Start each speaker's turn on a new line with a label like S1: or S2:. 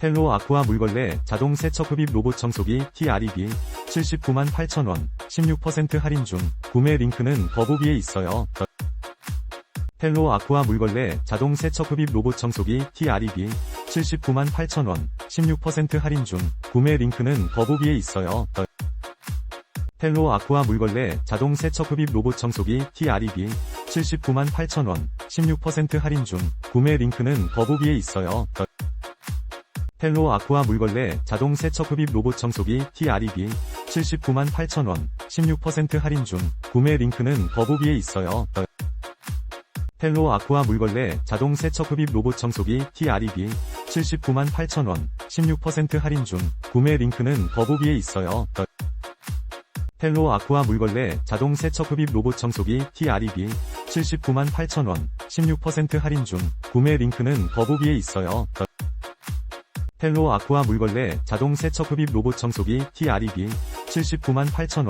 S1: 텔로 아쿠아 물걸레 자동 세척 흡입 로봇 청소기 TREB 79만 8천원 16% 할인 중 구매 링크는 더보기에 있어요. 텔로 아쿠아 물걸레 자동 세척 흡입 로봇 청소기 TREB 79만 8천원 16% 할인 중 구매 링크는 더보기에 있어요. 텔로 아쿠아 물걸레 자동 세척 흡입 로봇 청소기 TREB 79만 8천원 16% 할인 중 구매 링크는 더보기에 있어요. 텔로 아쿠아 물걸레 자동 세척 흡입 로봇 청소기 TREB 79만 8천원 16% 할인 중 구매 링크는 더보기에 있어요. 텔로 아쿠아 물걸레 자동 세척 흡입 로봇 청소기 TREB 79만 8천원 16% 할인 중 구매 링크는 더보기에 있어요. 텔로 아쿠아 물걸레 자동 세척 흡입 로봇 청소기 TREB 79만 8천원 16% 할인 중 구매 링크는 더보기에 있어요. 텔로 아쿠아 물걸레 자동 세척 흡입 로봇 청소기 TREB 79만 8천 원